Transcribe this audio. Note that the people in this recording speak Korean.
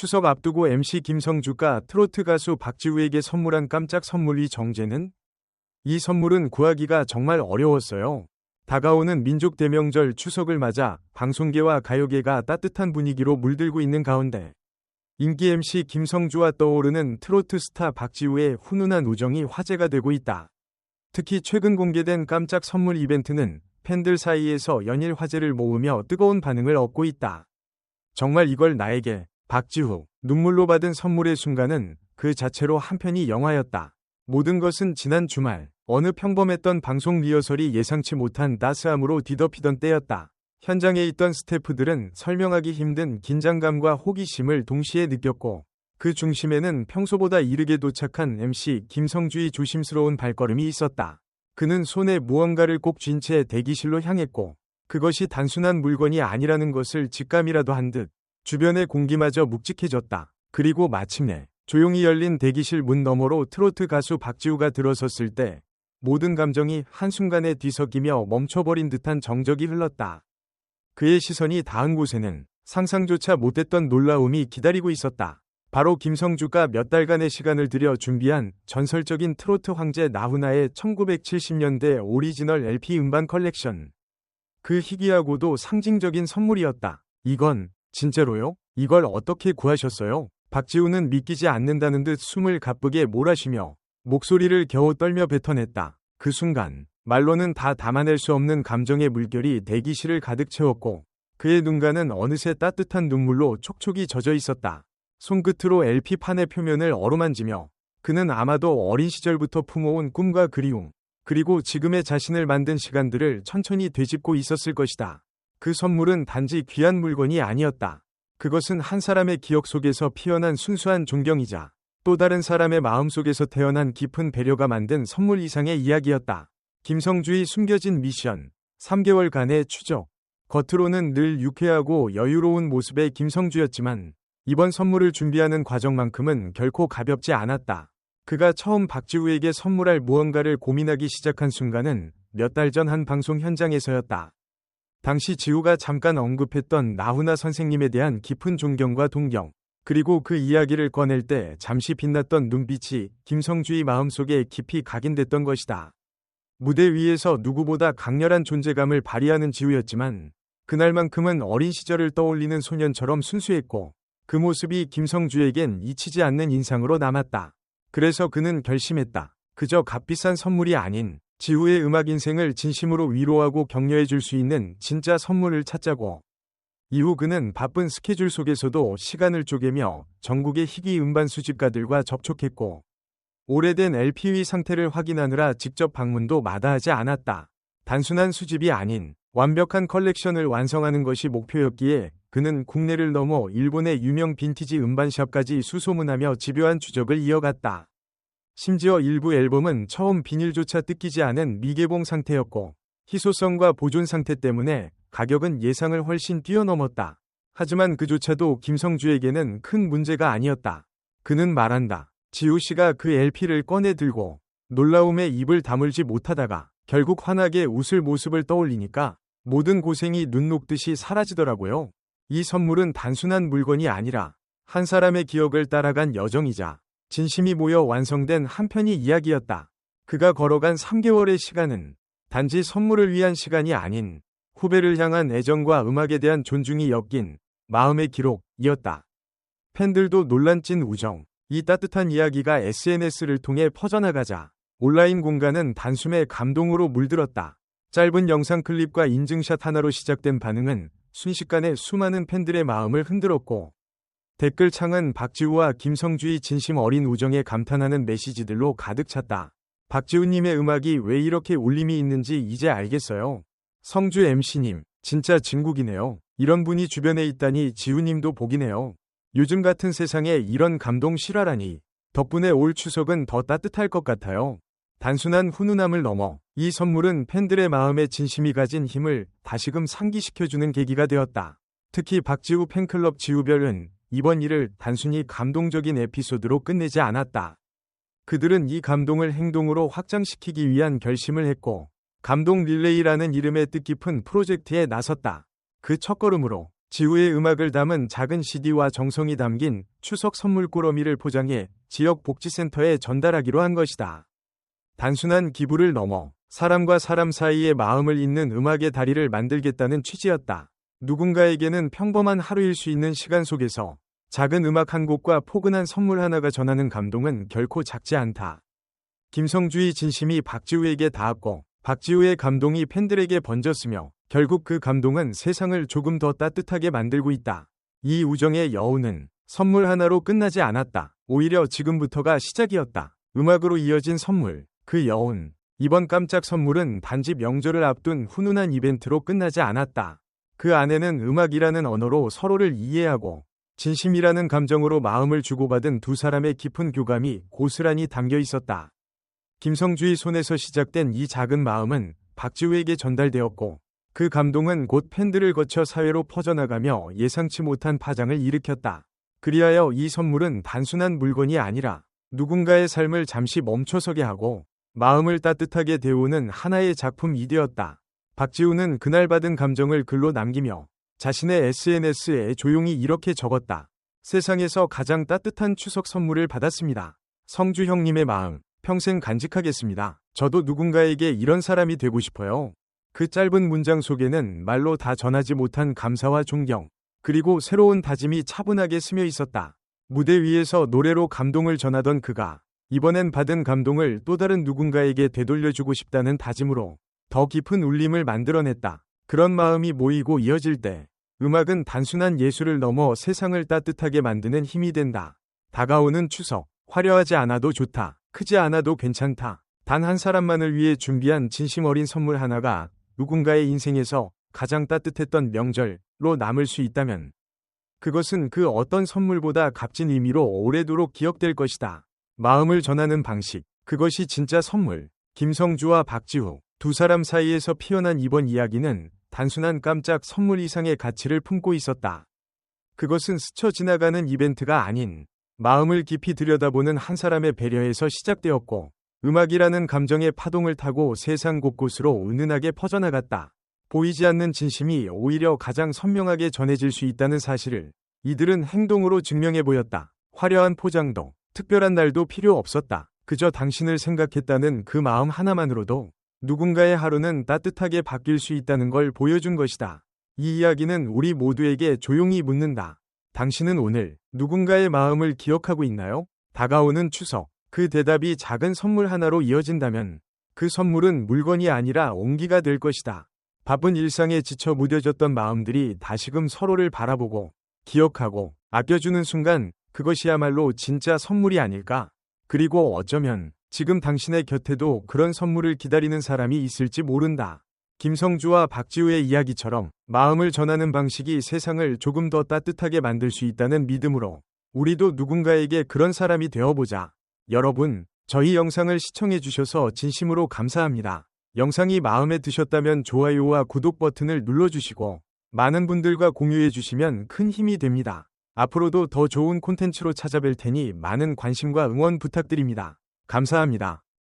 추석 앞두고 MC 김성주가 트로트 가수 박지우에게 선물한 깜짝 선물이 정제는 이 선물은 구하기가 정말 어려웠어요. 다가오는 민족 대명절 추석을 맞아 방송계와 가요계가 따뜻한 분위기로 물들고 있는 가운데 인기 MC 김성주와 떠오르는 트로트 스타 박지우의 훈훈한 우정이 화제가 되고 있다. 특히 최근 공개된 깜짝 선물 이벤트는 팬들 사이에서 연일 화제를 모으며 뜨거운 반응을 얻고 있다. 정말 이걸 나에게 박지후 눈물로 받은 선물의 순간은 그 자체로 한편이 영화였다. 모든 것은 지난 주말 어느 평범했던 방송 리허설이 예상치 못한 따스함으로 뒤덮이던 때였다. 현장에 있던 스태프들은 설명하기 힘든 긴장감과 호기심을 동시에 느꼈고 그 중심에는 평소보다 이르게 도착한 MC 김성주의 조심스러운 발걸음이 있었다. 그는 손에 무언가를 꼭 쥔 채 대기실로 향했고 그것이 단순한 물건이 아니라는 것을 직감이라도 한 듯 주변의 공기마저 묵직해졌다. 그리고 마침내 조용히 열린 대기실 문 너머로 트로트 가수 박지우가 들어섰을 때 모든 감정이 한순간에 뒤섞이며 멈춰버린 듯한 정적이 흘렀다. 그의 시선이 닿은 곳에는 상상조차 못했던 놀라움이 기다리고 있었다. 바로 김성주가 몇 달간의 시간을 들여 준비한 전설적인 트로트 황제 나훈아의 1970년대 오리지널 LP 음반 컬렉션. 그 희귀하고도 상징적인 선물이었다. 이건 진짜로요? 이걸 어떻게 구하셨어요? 박지우는 믿기지 않는다는 듯 숨을 가쁘게 몰아쉬며 목소리를 겨우 떨며 뱉어냈다. 그 순간 말로는 다 담아낼 수 없는 감정의 물결이 대기실을 가득 채웠고 그의 눈가는 어느새 따뜻한 눈물로 촉촉이 젖어 있었다. 손끝으로 LP판의 표면을 어루만지며 그는 아마도 어린 시절부터 품어온 꿈과 그리움, 그리고 지금의 자신을 만든 시간들을 천천히 되짚고 있었을 것이다. 그 선물은 단지 귀한 물건이 아니었다. 그것은 한 사람의 기억 속에서 피어난 순수한 존경이자 또 다른 사람의 마음 속에서 태어난 깊은 배려가 만든 선물 이상의 이야기였다. 김성주의 숨겨진 미션 3개월간의 추적 겉으로는 늘 유쾌하고 여유로운 모습의 김성주였지만 이번 선물을 준비하는 과정만큼은 결코 가볍지 않았다. 그가 처음 박지우에게 선물할 무언가를 고민하기 시작한 순간은 몇 달 전 한 방송 현장에서였다. 당시 지우가 잠깐 언급했던 나훈아 선생님에 대한 깊은 존경과 동경, 그리고 그 이야기를 꺼낼 때 잠시 빛났던 눈빛이 김성주의 마음속에 깊이 각인됐던 것이다. 무대 위에서 누구보다 강렬한 존재감을 발휘하는 지우였지만 그날만큼은 어린 시절을 떠올리는 소년처럼 순수했고 그 모습이 김성주에겐 잊히지 않는 인상으로 남았다. 그래서 그는 결심했다. 그저 값비싼 선물이 아닌 지우의 음악 인생을 진심으로 위로하고 격려해 줄 수 있는 진짜 선물을 찾자고. 이후 그는 바쁜 스케줄 속에서도 시간을 쪼개며 전국의 희귀 음반 수집가들과 접촉했고 오래된 LP의 상태를 확인하느라 직접 방문도 마다하지 않았다. 단순한 수집이 아닌 완벽한 컬렉션을 완성하는 것이 목표였기에 그는 국내를 넘어 일본의 유명 빈티지 음반샵까지 수소문하며 집요한 추적을 이어갔다. 심지어 일부 앨범은 처음 비닐조차 뜯기지 않은 미개봉 상태였고 희소성과 보존 상태 때문에 가격은 예상을 훨씬 뛰어넘었다. 하지만 그조차도 김성주에게는 큰 문제가 아니었다. 그는 말한다. 지우 씨가 그 LP를 꺼내 들고 놀라움에 입을 다물지 못하다가 결국 환하게 웃을 모습을 떠올리니까 모든 고생이 눈 녹듯이 사라지더라고요. 이 선물은 단순한 물건이 아니라 한 사람의 기억을 따라간 여정이자 진심이 모여 완성된 한 편의 이야기였다. 그가 걸어간 3개월의 시간은 단지 선물을 위한 시간이 아닌 후배를 향한 애정과 음악에 대한 존중이 엮인 마음의 기록이었다. 팬들도 논란 찐 우정, 이 따뜻한 이야기가 SNS를 통해 퍼져나가자 온라인 공간은 단숨에 감동으로 물들었다. 짧은 영상 클립과 인증샷 하나로 시작된 반응은 순식간에 수많은 팬들의 마음을 흔들었고 댓글창은 박지우와 김성주의 진심 어린 우정에 감탄하는 메시지들로 가득 찼다. 박지우님의 음악이 왜 이렇게 울림이 있는지 이제 알겠어요. 성주 MC님, 진짜 진국이네요. 이런 분이 주변에 있다니 지우님도 복이네요. 요즘 같은 세상에 이런 감동 실화라니. 덕분에 올 추석은 더 따뜻할 것 같아요. 단순한 훈훈함을 넘어 이 선물은 팬들의 마음에 진심이 가진 힘을 다시금 상기시켜주는 계기가 되었다. 특히 박지우 팬클럽 지우별은 이번 일을 단순히 감동적인 에피소드로 끝내지 않았다. 그들은 이 감동을 행동으로 확장시키기 위한 결심을 했고 감동 릴레이라는 이름의 뜻깊은 프로젝트에 나섰다. 그 첫걸음으로 지우의 음악을 담은 작은 CD와 정성이 담긴 추석 선물 꾸러미를 포장해 지역 복지센터에 전달하기로 한 것이다. 단순한 기부를 넘어 사람과 사람 사이의 마음을 잇는 음악의 다리를 만들겠다는 취지였다. 누군가에게는 평범한 하루일 수 있는 시간 속에서 작은 음악 한 곡과 포근한 선물 하나가 전하는 감동은 결코 작지 않다. 김성주의 진심이 박지우에게 닿았고 박지우의 감동이 팬들에게 번졌으며 결국 그 감동은 세상을 조금 더 따뜻하게 만들고 있다. 이 우정의 여운은 선물 하나로 끝나지 않았다. 오히려 지금부터가 시작이었다. 음악으로 이어진 선물, 그 여운. 이번 깜짝 선물은 단지 명절을 앞둔 훈훈한 이벤트로 끝나지 않았다. 그 안에는 음악이라는 언어로 서로를 이해하고 진심이라는 감정으로 마음을 주고받은 두 사람의 깊은 교감이 고스란히 담겨 있었다. 김성주의 손에서 시작된 이 작은 마음은 박지우에게 전달되었고 그 감동은 곧 팬들을 거쳐 사회로 퍼져나가며 예상치 못한 파장을 일으켰다. 그리하여 이 선물은 단순한 물건이 아니라 누군가의 삶을 잠시 멈춰서게 하고 마음을 따뜻하게 데우는 하나의 작품이 되었다. 박지우는 그날 받은 감정을 글로 남기며 자신의 SNS에 조용히 이렇게 적었다. 세상에서 가장 따뜻한 추석 선물을 받았습니다. 성주 형님의 마음, 평생 간직하겠습니다. 저도 누군가에게 이런 사람이 되고 싶어요. 그 짧은 문장 속에는 말로 다 전하지 못한 감사와 존경, 그리고 새로운 다짐이 차분하게 스며 있었다. 무대 위에서 노래로 감동을 전하던 그가 이번엔 받은 감동을 또 다른 누군가에게 되돌려주고 싶다는 다짐으로 더 깊은 울림을 만들어냈다. 그런 마음이 모이고 이어질 때 음악은 단순한 예술을 넘어 세상을 따뜻하게 만드는 힘이 된다. 다가오는 추석, 화려하지 않아도 좋다. 크지 않아도 괜찮다. 단 한 사람만을 위해 준비한 진심 어린 선물 하나가 누군가의 인생에서 가장 따뜻했던 명절로 남을 수 있다면 그것은 그 어떤 선물보다 값진 의미로 오래도록 기억될 것이다. 마음을 전하는 방식, 그것이 진짜 선물. 김성주와 박지우, 두 사람 사이에서 피어난 이번 이야기는 단순한 깜짝 선물 이상의 가치를 품고 있었다. 그것은 스쳐 지나가는 이벤트가 아닌 마음을 깊이 들여다보는 한 사람의 배려에서 시작되었고 음악이라는 감정의 파동을 타고 세상 곳곳으로 은은하게 퍼져나갔다. 보이지 않는 진심이 오히려 가장 선명하게 전해질 수 있다는 사실을 이들은 행동으로 증명해 보였다. 화려한 포장도, 특별한 날도 필요 없었다. 그저 당신을 생각했다는 그 마음 하나만으로도 누군가의 하루는 따뜻하게 바뀔 수 있다는 걸 보여준 것이다. 이 이야기는 우리 모두에게 조용히 묻는다. 당신은 오늘 누군가의 마음을 기억하고 있나요? 다가오는 추석. 그 대답이 작은 선물 하나로 이어진다면 그 선물은 물건이 아니라 온기가 될 것이다. 바쁜 일상에 지쳐 무뎌졌던 마음들이 다시금 서로를 바라보고 기억하고 아껴주는 순간 그것이야말로 진짜 선물이 아닐까? 그리고 어쩌면 지금 당신의 곁에도 그런 선물을 기다리는 사람이 있을지 모른다. 김성주와 박지우의 이야기처럼 마음을 전하는 방식이 세상을 조금 더 따뜻하게 만들 수 있다는 믿음으로 우리도 누군가에게 그런 사람이 되어보자. 여러분, 저희 영상을 시청해주셔서 진심으로 감사합니다. 영상이 마음에 드셨다면 좋아요와 구독 버튼을 눌러주시고 많은 분들과 공유해주시면 큰 힘이 됩니다. 앞으로도 더 좋은 콘텐츠로 찾아뵐 테니 많은 관심과 응원 부탁드립니다. 감사합니다.